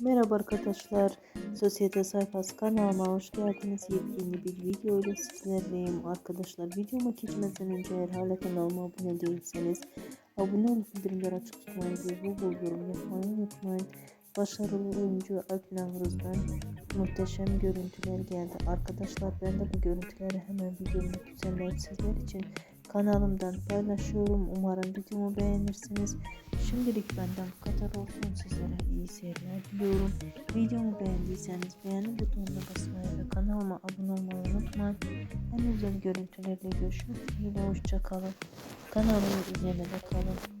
Merhaba arkadaşlar. Sosyete sayfası kanalıma hoş geldiniz. Yepyeni bir video ile sizlerleyim. Arkadaşlar videoma geçmeden önce eğer hala kanalıma abone değilseniz abone olup bildirimleri açık tutmayı ve bol yorum yapmayı unutmayın. Başarılı oyuncu Alp Navruz'dan muhteşem görüntüler geldi. Arkadaşlar ben de bu görüntüleri hemen videomda düzenleyip sizler için kanalımdan paylaşıyorum. Umarım videomu beğenirsiniz. Şimdilik benden bu kadar olsun. Sizlere diyorum. Videomu beğendiyseniz beğeni butonuna basmayı ve kanalıma abone olmayı unutmayın. En özel görüntülerle görüşmek dileğiyle hoşçakalın. Kanalımı izlemede kalın.